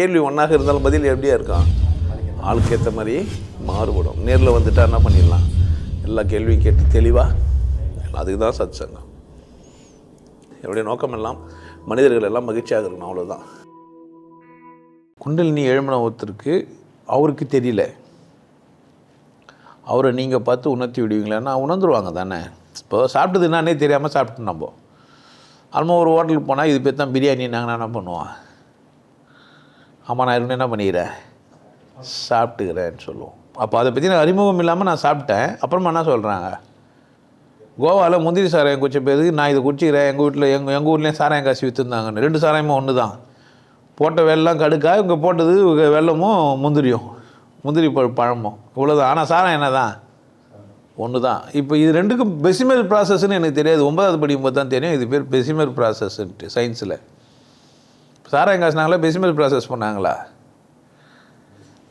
கேள்வி ஒன்றாக இருந்தாலும் பதில் எப்படியா இருக்கான் ஆளுக்கு ஏற்ற மாதிரி மாறுபடும். நேரில் வந்துட்டா என்ன பண்ணிடலாம்? எல்லா கேள்வியும் கேட்டு தெளிவாக அதுக்கு தான் சத் சங்கம் என்னுடைய நோக்கம் எல்லாம் மனிதர்கள் எல்லாம் மகிழ்ச்சியாக இருக்கணும் அவ்வளோதான் குண்டலினி எழுமன ஒருத்தருக்கு அவருக்கு தெரியல. அவரை நீங்கள் பார்த்து உணர்த்தி விடுவீங்களேன்னா உணர்ந்துருவாங்க தானே? இப்போ சாப்பிட்டது என்னன்னே தெரியாமல் சாப்பிட்டு நம்ம. அல்மா ஒரு ஹோட்டலுக்கு போனால் இது பேர் தான் பிரியாணி நாங்கள் என்ன பண்ணுவோம் ஆமாம் நான் இன்னும் என்ன பண்ணிக்கிறேன் சாப்பிட்டுக்கிறேன்னு சொல்லுவோம். அப்போ அதை பற்றி நான் அறிமுகம் இல்லாமல் நான் சாப்பிட்டேன். அப்புறமா என்ன சொல்கிறாங்க கோவாவில் முந்திரி சாராயம் குடிச்ச பேருக்கு நான் இதை குடிச்சிக்கிறேன். எங்கள் வீட்டில் எங்கள் எங்கள் ஊர்லேயும் சாராயம் காசு விற்றுருந்தாங்கன்னு ரெண்டு சாராயமும் ஒன்று தான் போட்ட வெள்ளம் கடுக்கா இங்கே போட்டது வெள்ளமும் முந்திரியும். முந்திரி பழமும். இவ்வளோதான் ஆனால் சாராயம் என்ன தான் ஒன்று தான் இப்போ இது ரெண்டுக்கும் பெசிமல் ப்ராசஸ்ன்னு எனக்கு தெரியாது. ஒன்பதாவது படிக்கும்போது தான் தெரியும். இது பேர் பெசிமல் ப்ராசஸ்ன்ட்டு சயின்ஸில் சாராயம் காசுனாங்களா பிஸ்மில் ப்ராசஸ் பண்ணாங்களா?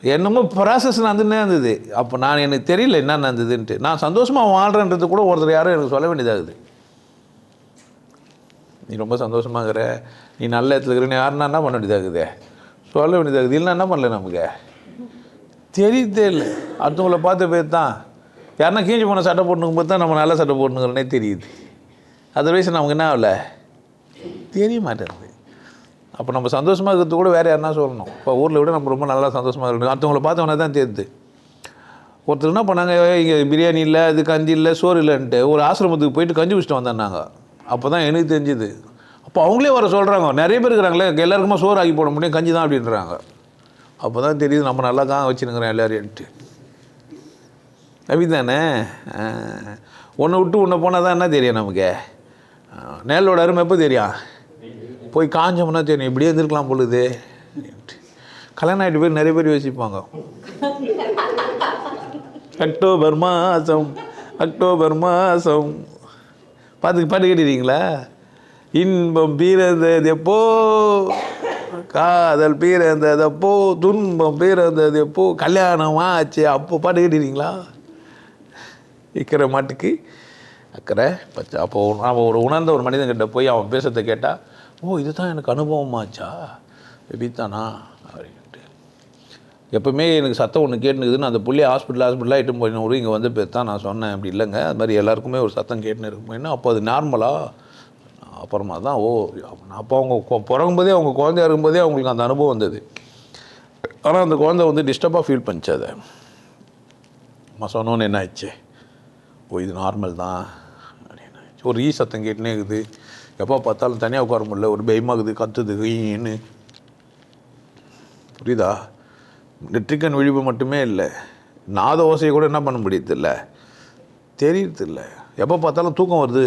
என்னமோ ப்ராசஸ் நடந்துன்னே இருந்தது. அப்போ நான் எனக்கு தெரியல என்ன நடந்ததுன்ட்டு. நான் சந்தோஷமாக வாழ்கிறேன்றது கூட ஒருத்தர் யாரும் எனக்கு சொல்ல வேண்டியதாகுது. நீ ரொம்ப சந்தோஷமாக இருக்கிற. நீ நல்ல இடத்துல இருக்கிற. நீ யாருன்னா என்ன பண்ண வேண்டியதாகுது? சொல்ல வேண்டியதாகுது. இல்லைன்னா என்ன பண்ணல நமக்கு? தெரியுதே இல்லை. அடுத்தவங்கள பார்த்து பேர் தான். யாருன்னா கீஞ்சி போன சட்டை போட்டுக்கும் போது தான் நம்ம நல்ல சட்டை போட்டுங்கிறனே தெரியுது. அதர்வைஸ் நமக்கு என்ன ஆகலை? தெரிய மாட்டேங்குது. அப்போ நம்ம சந்தோஷமாக இருக்கிறது கூட வேறு யாருனா சொல்லணும். இப்போ ஊரில் விட நம்ம ரொம்ப நல்லா சந்தோஷமாக இருக்கணும். அடுத்தவங்களை பார்த்தவொன்னே தான் தெரியுது. ஒருத்தர் என்ன பண்ணாங்க இங்கே பிரியாணி இல்லை அது கஞ்சி இல்லை சோறு இல்லைன்ட்டு ஒரு ஆசிரமத்துக்கு போயிட்டு கஞ்சி குடிச்சிட்டு வந்தாங்க அப்போ தான் எனக்கு தெரிஞ்சுது. அப்போ அவங்களே வர சொல்கிறாங்க நிறைய பேர் இருக்கிறாங்களே எல்லாருக்குமா சோறு ஆக்கி போட முடியும் கஞ்சி தான் அப்படின்றாங்க. அப்போ தான் தெரியுது நம்ம நல்லா தான் வச்சுனுங்கிறோம் எல்லாரையும்ட்டு. அப்படிதானே ஒன்று விட்டு ஒன்று போனால் தான் என்ன தெரியும் நமக்கு? நேலோட அருமை எப்போ தெரியும்? போய் காஞ்சோம்னா தெரியும் இப்படியே இருந்திருக்கலாம் பொழுது கல்யாணம் ஆகிட்டு போய் நிறைய பேர் யோசிப்பாங்க. அக்டோபர் மாதம் அக்டோபர் மாதம். பார்த்து பாட்டு கேட்டுறீங்களா இன்பம் பிறந்தது எப்போ? காதல் பிறந்தது அப்போ துன்பம் பிறந்தது எப்போ? கல்யாணம் ஆச்சு. அப்போ பாட்டு கேட்டுறீங்களா இக்கிற மாட்டுக்கு அக்கறை பச்சை. அப்போது நாம் ஒரு உணர்ந்த ஒரு மனிதன்கிட்ட போய் அவன் பேசுறதை கேட்டால் ஓ இதுதான் எனக்கு அனுபவமாச்சா? இப்படித்தானா? அப்படின்ட்டு. எப்போவுமே எனக்கு சத்தம் ஒன்று கேட்டுனுக்குதுன்னு அந்த புள்ளி ஹாஸ்பிட்டல் ஹாஸ்பிட்டலாக இட்டு போயினு இங்கே வந்து பேர் தான் நான் சொன்னேன். அப்படி இல்லைங்க. அது மாதிரி எல்லாருக்குமே ஒரு சத்தம் கேட்டுன்னு இருக்குமேனா அப்போ அது நார்மலாக அப்புறமா தான் ஓ அப்போ அவங்க பிறகும்போதே அவங்க குழந்தையா இருக்கும்போதே அவங்களுக்கு அந்த அனுபவம் வந்தது. ஆனால் அந்த குழந்தை வந்து டிஸ்டர்பாக ஃபீல் பண்ணிச்சு அதை. அம்மா சொன்னோன்னு என்ன ஆயிடுச்சு? ஓ இது நார்மல் தான். அப்படின்னு ஒரு ஈ சத்தம் கேட்டுனே இருக்குது. எப்போ பார்த்தாலும் தனியாக உட்கார முடியல. ஒரு பயமாகுது கத்துது ஈன்னு புரியுதா? நெற்றிக்கண் விழிப்பு மட்டுமே இல்லை. நாத ஓசையை கூட என்ன பண்ண முடியறதில்ல? தெரியறதில்ல. எப்போ பார்த்தாலும் தூக்கம் வருது.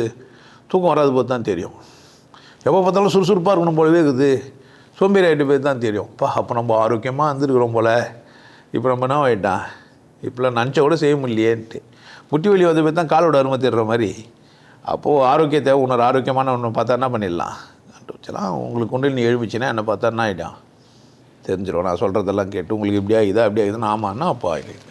தூக்கம் வராது போது தான் தெரியும். எப்போ பார்த்தாலும் சுறுசுறுப்பாக இருக்கணும் போலவே இருக்குது. சோம்பேறி ஆகிட்டு போய் தான் தெரியும். பா அப்போ நம்ம ஆரோக்கியமாக இருந்துருக்குறோம் போல். இப்போ நம்ம என்ன ஆகிட்டான் இப்போலாம் நினச்ச கூட செய்ய முடியலையேன்ட்டு. முட்டி வலி வந்து போய் தான் காலோட அருமை தேடுற மாதிரி. அப்போது ஆரோக்கியத்தை உன்னொரு ஆரோக்கியமான ஒன்று பார்த்தா என்ன பண்ணிடலாம்? வச்சலாம் உங்களுக்கு கொண்டு நீ எழுமிச்சின்னா என்ன பார்த்தா என்ன ஆகிடும் தெரிஞ்சிடும் நான் சொல்கிறதெல்லாம் கேட்டு உங்களுக்கு இப்படியா ஆகுதா அப்படி ஆகுதுன்னு ஆமான்னா அப்போ ஆகிடுது